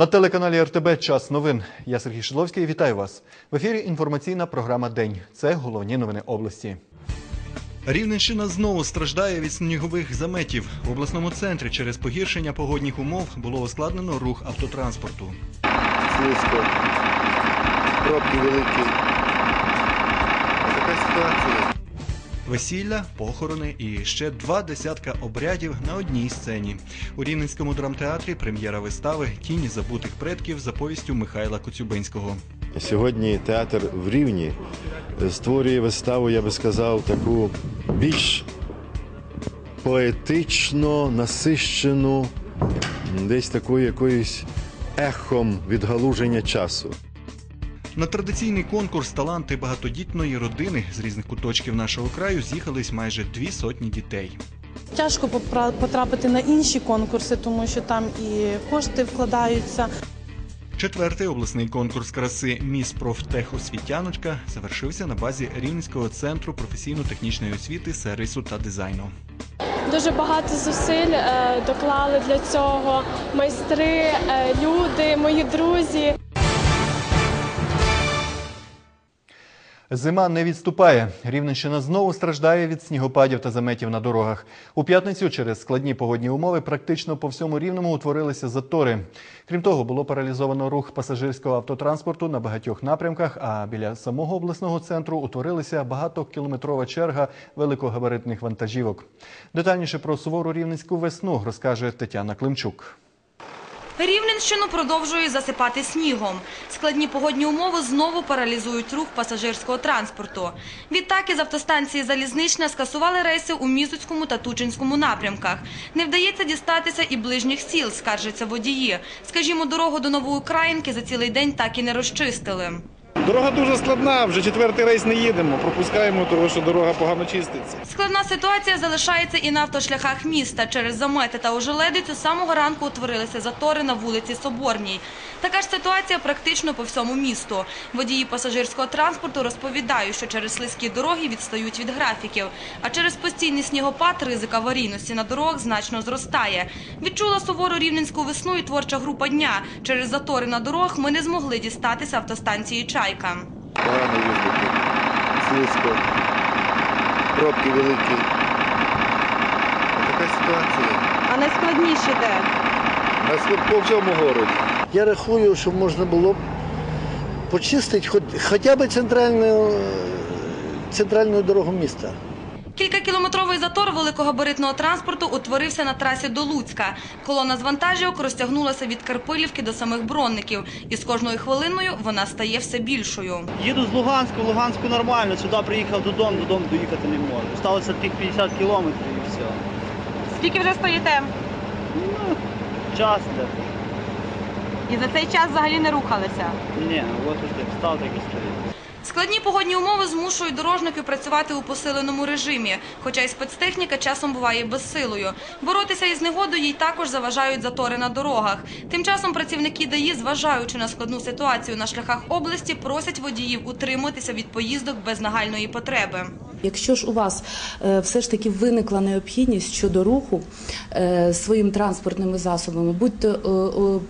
На телеканалі РТБ Час новин. Я Сергій Шидловський. Вітаю вас. В ефірі інформаційна програма День. Це головні новини області. Рівненщина знову страждає від снігових заметів. В обласному центрі через погіршення погодних умов було ускладнено рух автотранспорту. слизько, пробки великі. Така ситуація. Весілля, похорони і ще два десятка обрядів на одній сцені. У Рівненському драмтеатрі прем'єра вистави Тіні забутих предків за повістю Михайла Коцюбинського. Сьогодні театр в Рівні створює виставу, я би сказав, таку більш поетично насищену, десь такою якоюсь ехом відгалуження часу. На традиційний конкурс таланти багатодітної родини з різних куточків нашого краю з'їхались майже дві сотні дітей. Тяжко потрапити на інші конкурси, тому що там і кошти вкладаються. Четвертий обласний конкурс краси Міс Профтехосвітяночка завершився на базі Рівненського центру професійно-технічної освіти, сервісу та дизайну. Дуже багато зусиль е, доклали для цього майстри, е, люди, мої друзі. Зима не відступає. Рівненщина знову страждає від снігопадів та заметів на дорогах. У п'ятницю через складні погодні умови практично по всьому рівному утворилися затори. Крім того, було паралізовано рух пасажирського автотранспорту на багатьох напрямках. А біля самого обласного центру утворилася багатокілометрова черга великогабаритних вантажівок. Детальніше про сувору рівненську весну розкаже Тетяна Климчук. Рівненщину продовжує засипати снігом. Складні погодні умови знову паралізують рух пасажирського транспорту. Відтак із автостанції Залізнична скасували рейси у Мізуцькому та Тучинському напрямках. Не вдається дістатися і ближніх сіл, скаржаться водії. Скажімо, дорогу до Новоукраїнки за цілий день так і не розчистили. Дорога дуже складна, вже четвертий рейс не їдемо. Пропускаємо, тому що дорога погано чиститься. Складна ситуація залишається і на автошляхах міста. Через замети та ожеледицю самого ранку утворилися затори на вулиці Соборній. Така ж ситуація практично по всьому місту. Водії пасажирського транспорту розповідають, що через слизькі дороги відстають від графіків. А через постійний снігопад ризик аварійності на дорогах значно зростає. Відчула сувору рівненську весну і творча група дня. Через затори на дорогах ми не змогли дістатися автостанції Чайка. Погано їздити, слизько, пробки великі. Така ситуація. А найскладніше де? Сход по всьому городі. Я рахую, що можна було б почистити хоч, хоча б центральну, центральну дорогу міста. Кількакілометровий затор великогабаритного транспорту утворився на трасі до Луцька. Колона з вантажівок розтягнулася від Карпилівки до самих Бронників. І з кожною хвилиною вона стає все більшою. Їду з Луганську, в Луганську нормально, сюди приїхав додому, додому доїхати не можу. Сталося тих 50 кілометрів і все. Скільки вже стоїте? Час де. І за цей час взагалі не рухалися. Ні, от ось так став, так і стоїть. Складні погодні умови змушують дорожників працювати у посиленому режимі, хоча й спецтехніка часом буває безсилою. Боротися із негодою їй також заважають затори на дорогах. Тим часом працівники ДАІ, зважаючи на складну ситуацію на шляхах області, просять водіїв утримуватися від поїздок без нагальної потреби. Якщо ж у вас е, все ж таки виникла необхідність щодо руху е, своїми транспортними засобами, будьте, е,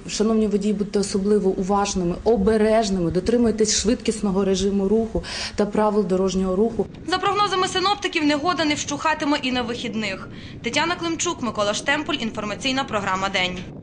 шановні водії, будьте особливо уважними, обережними, дотримуйтесь швидкісного режиму руху та правил дорожнього руху. За прогнозами синоптиків, негода не вщухатиме і на вихідних. Тетяна Климчук, Микола Штемполь, інформаційна програма День.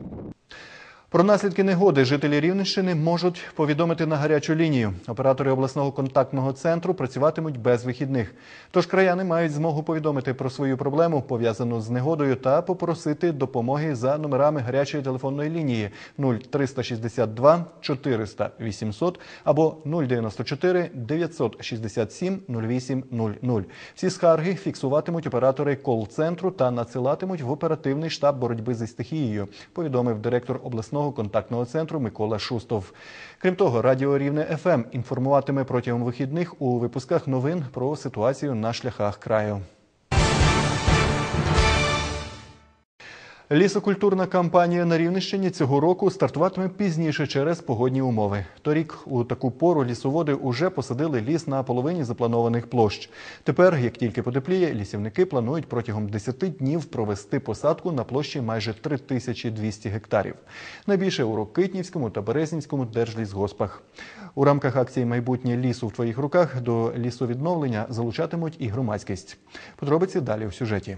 Про наслідки негоди жителі Рівненщини можуть повідомити на гарячу лінію. Оператори обласного контактного центру працюватимуть без вихідних. Тож краяни мають змогу повідомити про свою проблему, пов'язану з негодою, та попросити допомоги за номерами гарячої телефонної лінії 0362 400 800 або 094 967 0800. Всі скарги фіксуватимуть оператори кол-центру та надсилатимуть в оперативний штаб боротьби зі стихією, повідомив директор обласного контактного центру Микола Шустов. Крім того, Радіо Рівне ФМ інформуватиме протягом вихідних у випусках новин про ситуацію на шляхах краю. Лісокультурна кампанія на Рівненщині цього року стартуватиме пізніше через погодні умови. Торік у таку пору лісоводи уже посадили ліс на половині запланованих площ. Тепер, як тільки потепліє, лісівники планують протягом 10 днів провести посадку на площі майже 3200 гектарів. Найбільше у Рокитнівському та Березнівському держлісгоспах. У рамках акції Майбутнє лісу в твоїх руках до лісовідновлення залучатимуть і громадськість. Подробиці далі у сюжеті.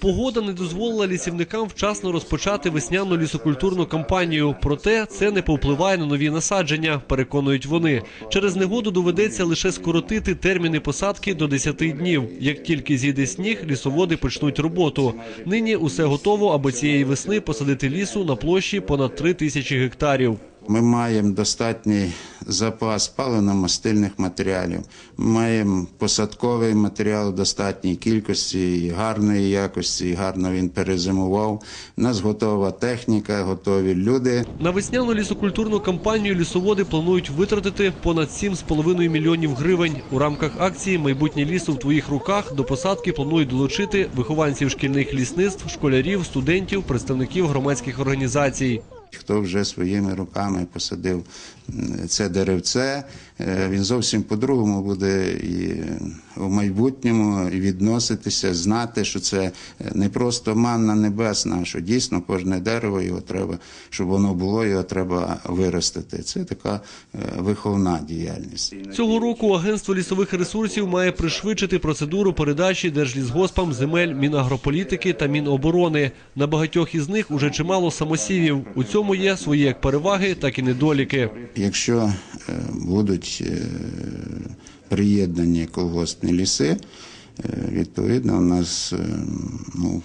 Погода не дозволила лісівникам вчасно розпочати весняну лісокультурну кампанію. Проте це не повпливає на нові насадження, переконують вони. Через негоду доведеться лише скоротити терміни посадки до 10 днів. Як тільки зійде сніг, лісоводи почнуть роботу. Нині усе готово, аби цієї весни посадити лісу на площі понад 3 тисячі гектарів. Ми маємо достатній запас паливно-мастильних матеріалів. Маємо посадковий матеріал достатній кількості, гарної якості, гарно він перезимував. У нас готова техніка, готові люди. На весняну лісокультурну кампанію лісоводи планують витратити понад 7,5 мільйонів гривень. У рамках акції Майбутнє лісу в твоїх руках до посадки планують долучити вихованців шкільних лісництв, школярів, студентів, представників громадських організацій. Хто вже своїми руками посадив це деревце, е, він зовсім по-другому буде і в майбутньому відноситися, знати, що це не просто манна небесна, що дійсно кожне дерево його треба, щоб воно було, його треба виростити. Це така е, виховна діяльність. Цього року агентство лісових ресурсів має пришвидшити процедуру передачі держлісгоспам земель Мінагрополітики та Міноборони. На багатьох із них уже чимало самосівів. У цьому є свої як переваги, так і недоліки. Якщо е, будуть е, приєднані колгоспні ліси, е, відповідно, у нас е, ну,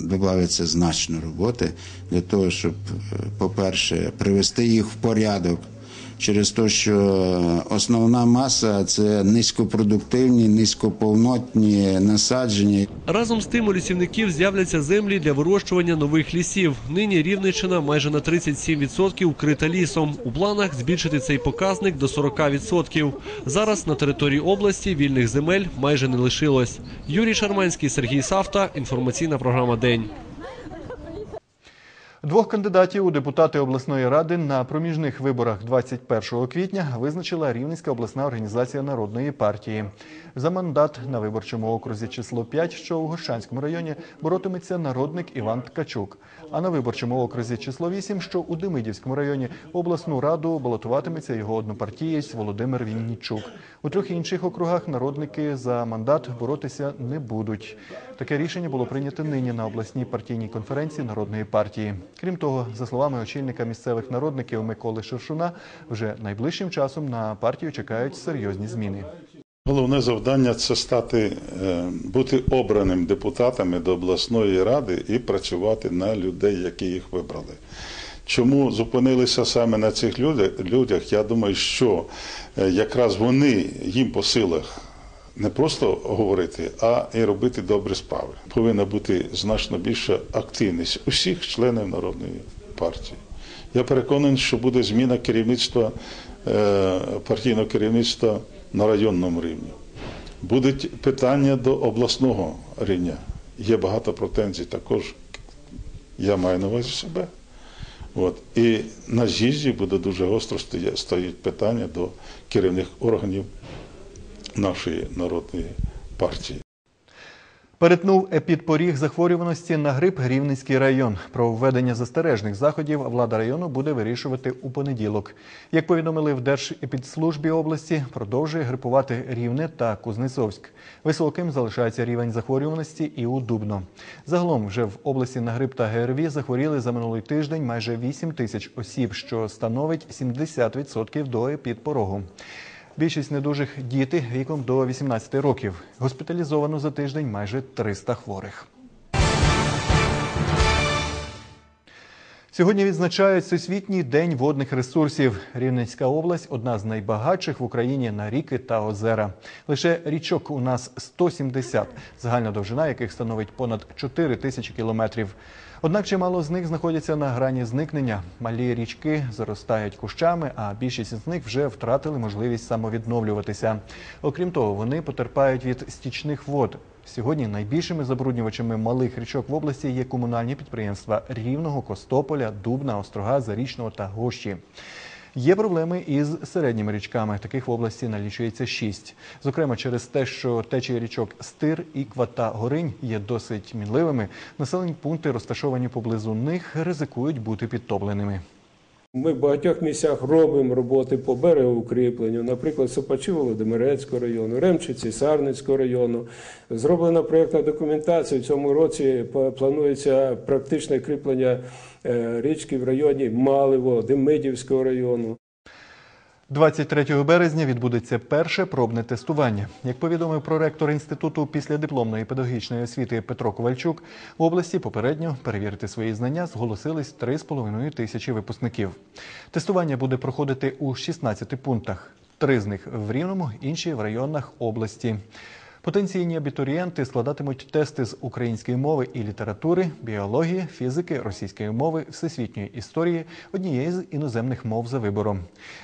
додається значно роботи для того, щоб, по-перше, привести їх в порядок. Через те, що основна маса це низькопродуктивні, низькоповнотні насадження. Разом з тим у лісівників з'являться землі для вирощування нових лісів. Нині Рівненщина майже на 37% вкрита лісом. У планах збільшити цей показник до 40%. Зараз на території області вільних земель майже не лишилось. Юрій Шарманський, Сергій Савта. Інформаційна програма День. Двох кандидатів у депутати обласної ради на проміжних виборах 21 квітня визначила Рівненська обласна організація народної партії. За мандат на виборчому окрузі число 5, що у Гощанському районі, боротиметься народник Іван Ткачук. А на виборчому окрузі число 8, що у Демидівському районі, обласну раду балотуватиметься його однопартієць Володимир Віннічук. У трьох інших округах народники за мандат боротися не будуть. Таке рішення було прийнято нині на обласній партійній конференції народної партії. Крім того, за словами очільника місцевих народників Миколи Шершуна, вже найближчим часом на партію чекають серйозні зміни. Головне завдання це стати е, бути обраним депутатами до обласної ради і працювати на людей, які їх вибрали. Чому зупинилися саме на цих людях? Я думаю, що е, якраз вони їм по силах не просто говорити, а і робити добрі справи. Повинна бути значно більша активність усіх членів народної партії. Я переконаний, що буде зміна керівництва е, партійного керівництва на районному рівні. Будуть питання до обласного рівня. Є багато претензій також. Я маю на увазі себе. От. І на з'їзді буде дуже гостро стоїть питання до керівних органів нашої народної партії. Перетнув епідпоріг захворюваності на грип Рівненський район. Про введення застережних заходів влада району буде вирішувати у понеділок. Як повідомили в Держепідслужбі області, продовжує грипувати Рівне та Кузнецовськ. Високим залишається рівень захворюваності і у Дубно. Загалом вже в області на грип та ГРВІ захворіли за минулий тиждень майже 8 тисяч осіб, що становить 70% до епідпорогу. Більшість недужих діти віком до 18 років. Госпіталізовано за тиждень майже 300 хворих. Сьогодні відзначають Всесвітній день водних ресурсів. Рівненська область одна з найбагатших в Україні на ріки та озера. Лише річок у нас 170, загальна довжина яких становить понад 4 тисячі кілометрів. Однак чимало з них знаходяться на грані зникнення. Малі річки заростають кущами, а більшість з них вже втратили можливість самовідновлюватися. Окрім того, вони потерпають від стічних вод. Сьогодні найбільшими забруднювачами малих річок в області є комунальні підприємства Рівного, Костополя, Дубна, Острога, Зарічного та Гощі. Є проблеми із середніми річками. Таких в області налічується шість. Зокрема, через те, що течії річок Стир, Іква та Горинь є досить мінливими, населені пункти, розташовані поблизу них, ризикують бути підтопленими. Ми в багатьох місцях робимо роботи по берегоукріпленню, наприклад, Сопачі Володимирецького району, Ремчиці, Сарницького району. Зроблена проєктна документація. В цьому році планується практичне кріплення е, річки в районі Маливо, Демидівського району. 23 березня відбудеться перше пробне тестування. Як повідомив проректор інституту післядипломної педагогічної освіти Петро Ковальчук, в області попередньо перевірити свої знання зголосились 3,5 тисячі випускників. Тестування буде проходити у 16 пунктах. Три з них в Рівному, інші в районах області. Потенційні абітурієнти складатимуть тести з української мови і літератури, біології, фізики, російської мови, всесвітньої історії, однієї з іноземних мов за вибором.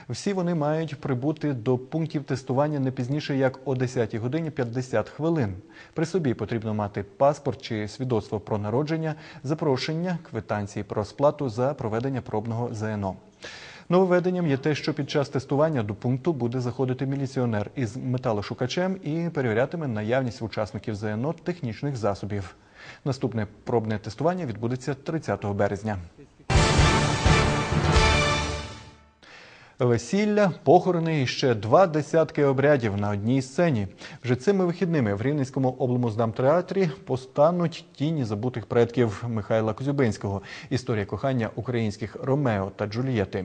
Всі вони мають прибути до пунктів тестування не пізніше як о 10 годині 50 хвилин. При собі потрібно мати паспорт чи свідоцтво про народження, запрошення, квитанції про сплату за проведення пробного ЗНО. Нововведенням є те, що під час тестування до пункту буде заходити міліціонер із металошукачем і перевірятиме наявність учасників ЗНО технічних засобів. Наступне пробне тестування відбудеться 30 березня. Весілля, похорони і ще два десятки обрядів на одній сцені. Вже цими вихідними в Рівненському облмуздамтеатрі постануть тіні забутих предків Михайла Козюбинського. Історія кохання українських Ромео та Джульєти.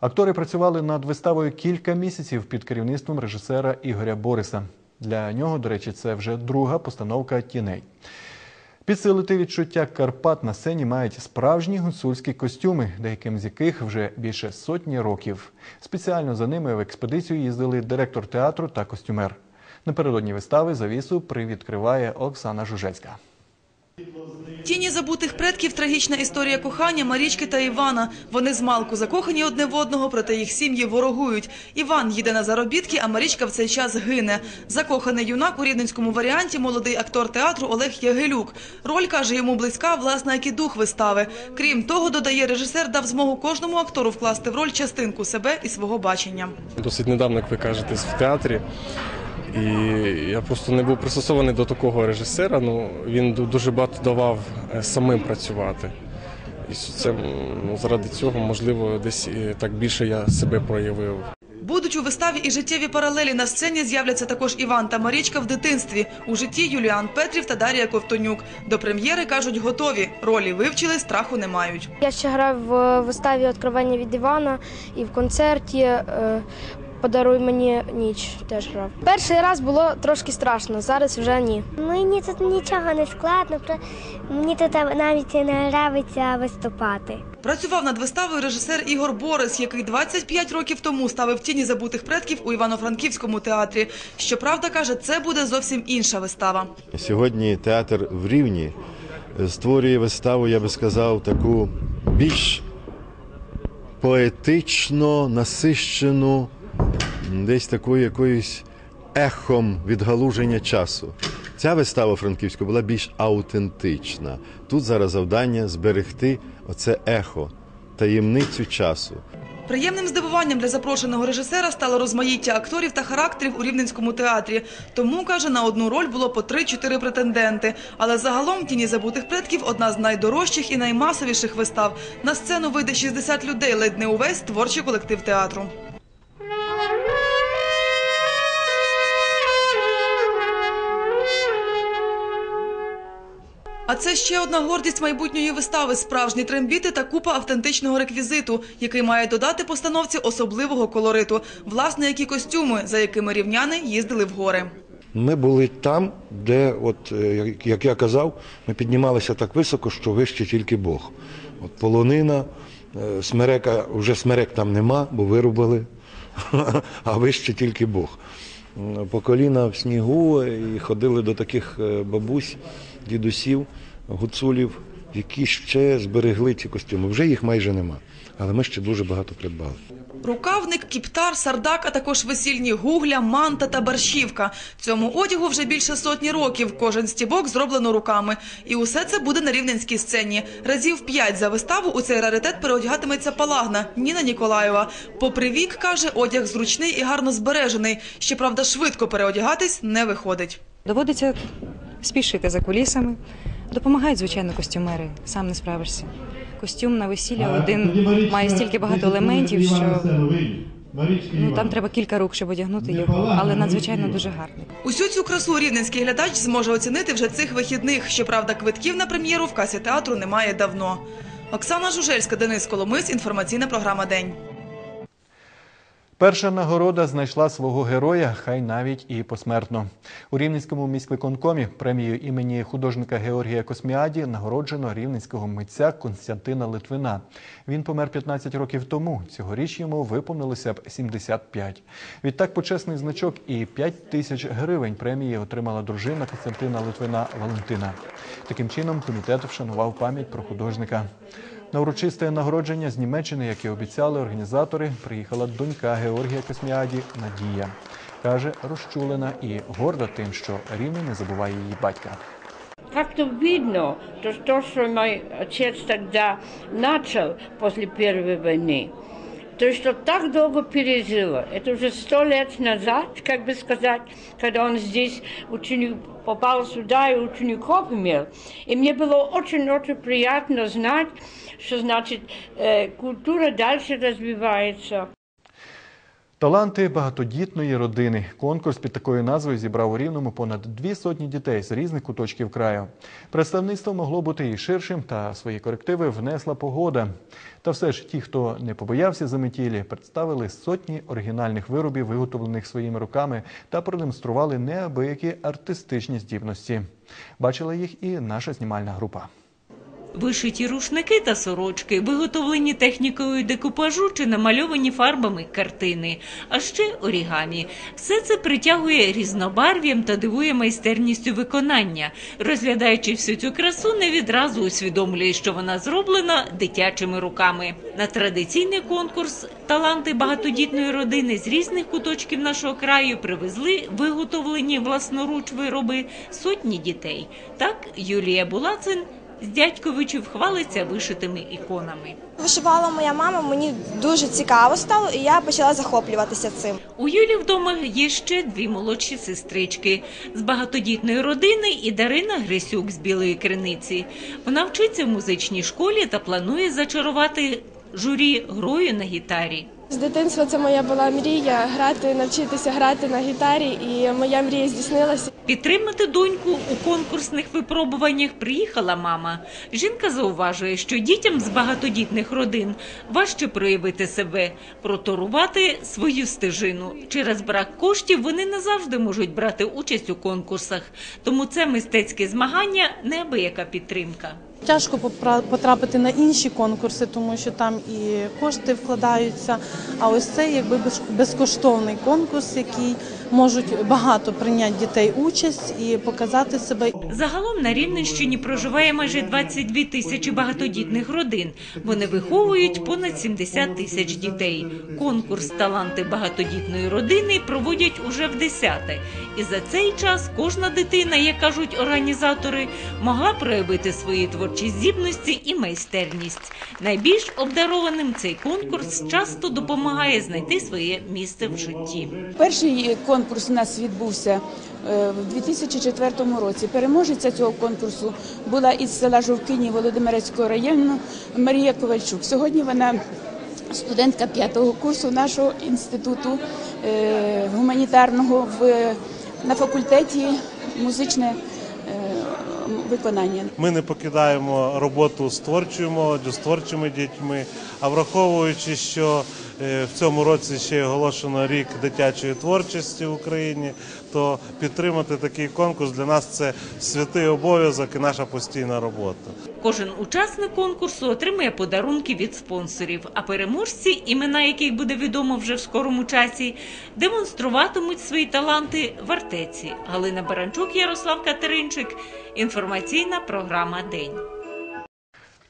Актори працювали над виставою кілька місяців під керівництвом режисера Ігоря Бориса. Для нього, до речі, це вже друга постановка тіней. Підсилити відчуття Карпат на сцені мають справжні гуцульські костюми, деяким з яких вже більше сотні років. Спеціально за ними в експедицію їздили директор театру та костюмер. Напередодні вистави завісу привідкриває Оксана Жужельська. Тіні забутих предків трагічна історія кохання Марічки та Івана. Вони з малку закохані одне в одного, проте їх сім'ї ворогують. Іван їде на заробітки, а Марічка в цей час гине. Закоханий юнак у рівненському варіанті молодий актор театру Олег Ягелюк. Роль каже йому близька, власне, як і дух вистави. Крім того, додає режисер, дав змогу кожному актору вкласти в роль частинку себе і свого бачення. Досить недавно, як ви кажете, в театрі. І я просто не був пристосований до такого режисера. Ну він дуже багато давав е, самим працювати. І це ну, заради цього, можливо, десь так більше я себе проявив. Будуть у виставі і життєві паралелі на сцені з'являться також Іван та Марічка в дитинстві. У житті Юліан Петрів та Дар'я Ковтонюк. До прем'єри кажуть, готові. Ролі вивчили, страху не мають. Я ще грав в виставі «Откровення від Івана і в концерті е, Подаруй мені ніч теж грав. Перший раз було трошки страшно, зараз вже ні. Мені тут нічого не складно, мені тут навіть не подобається виступати. Працював над виставою режисер Ігор Борис, який 25 років тому ставив тіні забутих предків у Івано-Франківському театрі. Щоправда, каже, це буде зовсім інша вистава. Сьогодні театр в Рівні створює виставу, я би сказав, таку більш поетично насищену, десь такою якоюсь ехом відгалуження часу. Ця вистава франківська була більш аутентична. Тут зараз завдання зберегти оце ехо, таємницю часу. Приємним здивуванням для запрошеного режисера стало розмаїття акторів та характерів у Рівненському театрі. Тому, каже, на одну роль було по 3-4 претенденти. Але загалом «Тіні забутих предків» – одна з найдорожчих і наймасовіших вистав. На сцену вийде 60 людей, ледь не увесь творчий колектив театру. А це ще одна гордість майбутньої вистави – справжні трембіти та купа автентичного реквізиту, який має додати постановці особливого колориту. Власне, які костюми, за якими рівняни їздили в гори. Ми були там, де, от, е, як- я казав, ми піднімалися так високо, що вище тільки Бог. От полонина, е, смерека, вже смерек там нема, бо вирубали, а вище тільки Бог. По коліна в снігу і ходили до таких е, бабусь, дідусів, гуцулів які ще зберегли ці костюми. Вже їх майже нема, але ми ще дуже багато придбали. Рукавник, кіптар, сардак, а також весільні гугля, манта та борщівка. Цьому одягу вже більше сотні років. Кожен стібок зроблено руками. І усе це буде на рівненській сцені. Разів п'ять за виставу у цей раритет переодягатиметься палагна Ніна Ніколаєва. Попри вік, каже, одяг зручний і гарно збережений. Щоправда, швидко переодягатись не виходить. Доводиться спішити за кулісами. Допомагають, звичайно, костюмери. Сам не справишся. Костюм на весілля один має стільки багато елементів, що ну, там треба кілька рук, щоб одягнути його, але надзвичайно дуже гарний. Усю цю красу рівненський глядач зможе оцінити вже цих вихідних. Щоправда, квитків на прем'єру в касі театру немає давно. Оксана Жужельська, Денис Коломис, інформаційна програма День. Перша нагорода знайшла свого героя, хай навіть і посмертно. У Рівненському міськвиконкомі премією імені художника Георгія Косміаді нагороджено рівненського митця Константина Литвина. Він помер 15 років тому. Цьогоріч йому виповнилося б 75. Відтак почесний значок і 5 тисяч гривень премії отримала дружина Константина Литвина Валентина. Таким чином комітет вшанував пам'ять про художника. На урочисте нагородження з Німеччини, як і обіцяли організатори, приїхала донька Георгія Косміаді Надія. Каже, розчулена і горда тим, що рівно не забуває її батька. Видно, то, то, что мой отец тогда начал после Первой войны, то, что так долго пережило. Это уже сто лет назад, как бы сказать, когда он здесь ученик, попал сюда и учеников имел. И мне было очень-очень приятно знать, что, значит, э, культура дальше развивается. Таланти багатодітної родини. Конкурс під такою назвою зібрав у Рівному понад дві сотні дітей з різних куточків краю. Представництво могло бути і ширшим, та свої корективи внесла погода. Та все ж ті, хто не побоявся заметілі, представили сотні оригінальних виробів, виготовлених своїми руками, та продемонстрували неабиякі артистичні здібності. Бачила їх і наша знімальна група. Вишиті рушники та сорочки, виготовлені технікою декупажу чи намальовані фарбами картини, а ще орігамі. Все це притягує різнобарв'ям та дивує майстерністю виконання. Розглядаючи всю цю красу, не відразу усвідомлює, що вона зроблена дитячими руками. На традиційний конкурс таланти багатодітної родини з різних куточків нашого краю привезли виготовлені власноруч вироби сотні дітей. Так Юлія Булацин з дядьковичів хвалиться вишитими іконами. Вишивала моя мама, мені дуже цікаво стало, і я почала захоплюватися цим. У Юлі вдома є ще дві молодші сестрички з багатодітної родини і Дарина Грисюк з Білої Криниці. Вона вчиться в музичній школі та планує зачарувати журі грою на гітарі. З дитинства це моя була мрія грати, навчитися грати на гітарі, і моя мрія здійснилася. Підтримати доньку у конкурсних випробуваннях приїхала мама. Жінка зауважує, що дітям з багатодітних родин важче проявити себе, проторувати свою стежину. Через брак коштів вони не завжди можуть брати участь у конкурсах, тому це мистецьке змагання неабияка підтримка. Тяжко потрапити на інші конкурси, тому що там і кошти вкладаються. А ось це якби без- безкоштовний конкурс, який можуть багато прийняти дітей участь і показати себе. Загалом на Рівненщині проживає майже 22 тисячі багатодітних родин. Вони виховують понад 70 тисяч дітей. Конкурс Таланти багатодітної родини проводять уже в десяте. І за цей час кожна дитина, як кажуть організатори, могла проявити свої творчі здібності і майстерність. Найбільш обдарованим цей конкурс часто допомагає знайти своє місце в житті. Перший конкурс у нас відбувся е, в 2004 році. Переможеця цього конкурсу була із села Жовкині Володимирецького району Марія Ковальчук. Сьогодні вона студентка п'ятого курсу нашого інституту е, гуманітарного в, на факультеті музичне е, виконання. Ми не покидаємо роботу з творчою молоддю, з творчими дітьми. А враховуючи, що в цьому році ще оголошено рік дитячої творчості в Україні, то підтримати такий конкурс для нас це святий обов'язок і наша постійна робота. Кожен учасник конкурсу отримує подарунки від спонсорів, а переможці, імена яких буде відомо вже в скорому часі, демонструватимуть свої таланти в артеці. Галина Баранчук, Ярослав Катеринчик. Інформаційна програма День.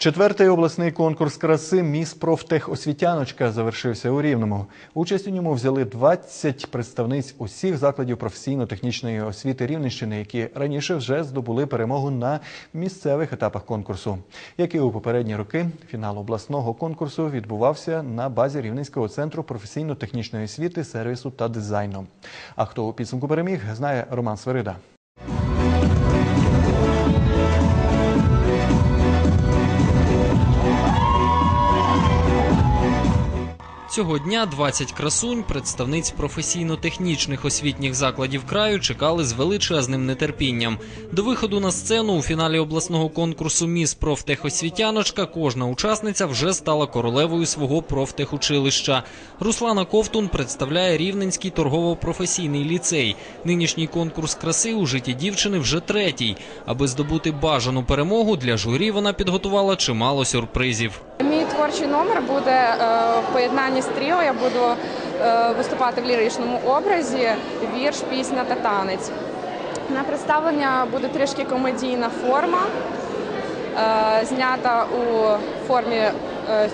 Четвертий обласний конкурс краси Міс Профтехосвітяночка завершився у Рівному. Участь у ньому взяли 20 представниць усіх закладів професійно-технічної освіти Рівненщини, які раніше вже здобули перемогу на місцевих етапах конкурсу. Як і у попередні роки, фінал обласного конкурсу відбувався на базі Рівненського центру професійно-технічної освіти, сервісу та дизайну. А хто у підсумку переміг, знає Роман Сверида. Цього дня 20 красунь, представниць професійно-технічних освітніх закладів краю, чекали з величезним нетерпінням. До виходу на сцену у фіналі обласного конкурсу Міс профтехосвітяночка кожна учасниця вже стала королевою свого профтехучилища. Руслана Ковтун представляє Рівненський торгово-професійний ліцей. Нинішній конкурс краси у житті дівчини вже третій. Аби здобути бажану перемогу, для журі вона підготувала чимало сюрпризів. Мій творчий номер буде е, в поєднанні з тріо. Я буду е, виступати в ліричному образі, вірш, пісня та танець. На представлення буде трішки комедійна форма, е, знята у формі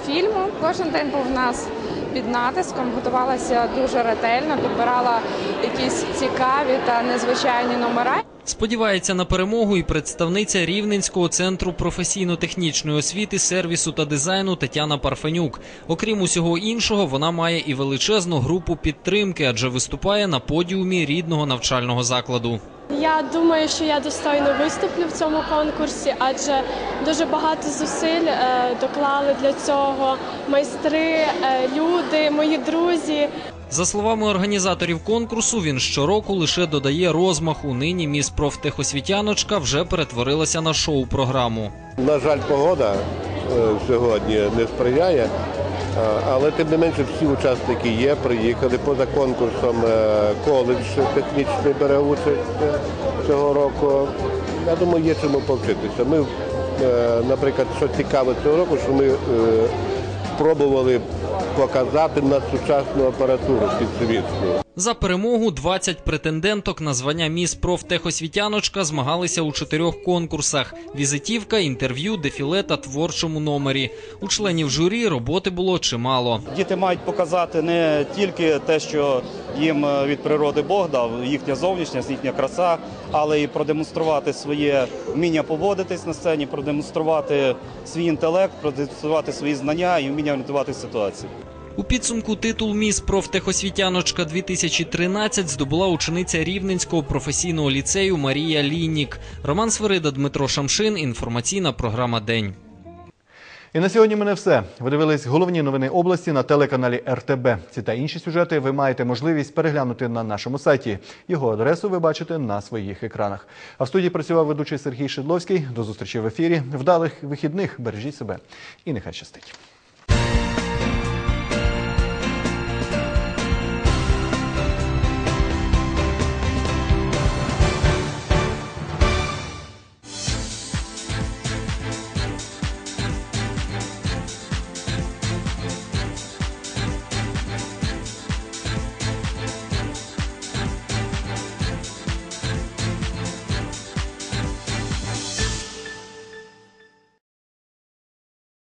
фільму. Кожен день був в нас під натиском, готувалася дуже ретельно, підбирала якісь цікаві та незвичайні номера. Сподівається на перемогу і представниця Рівненського центру професійно-технічної освіти, сервісу та дизайну Тетяна Парфенюк. Окрім усього іншого, вона має і величезну групу підтримки, адже виступає на подіумі рідного навчального закладу. Я думаю, що я достойно виступлю в цьому конкурсі, адже дуже багато зусиль е, доклали для цього майстри, е, люди, мої друзі. За словами організаторів конкурсу, він щороку лише додає розмаху. Нині міс профтехосвітяночка вже перетворилася на шоу-програму. На жаль, погода е, сьогодні не сприяє, е, але тим не менше всі учасники є, приїхали поза конкурсом. е, Коледж технічний бере участь цього року. Я думаю, є чому повчитися. Ми, наприклад, що цікаво цього року, що ми спробували показати на сучасну апаратуру підсвітну. За перемогу 20 претенденток на звання міс профтехосвітяночка змагалися у чотирьох конкурсах: візитівка, інтерв'ю, дефіле та творчому номері. У членів журі роботи було чимало. Діти мають показати не тільки те, що їм е, від природи Бог дав, їхня зовнішність, їхня краса, але й продемонструвати своє вміння поводитись на сцені, продемонструвати свій інтелект, продемонструвати свої знання і вміння орієнтувати ситуацію. У підсумку титул міс профтехосвітяночка 2013 здобула учениця Рівненського професійного ліцею Марія Ліннік. Роман Сверида, Дмитро Шамшин. Інформаційна програма День. І на сьогодні мене все. Ви дивились головні новини області на телеканалі РТБ. Ці та інші сюжети ви маєте можливість переглянути на нашому сайті. Його адресу ви бачите на своїх екранах. А в студії працював ведучий Сергій Шедловський. До зустрічі в ефірі. Вдалих вихідних. Бережіть себе і нехай щастить.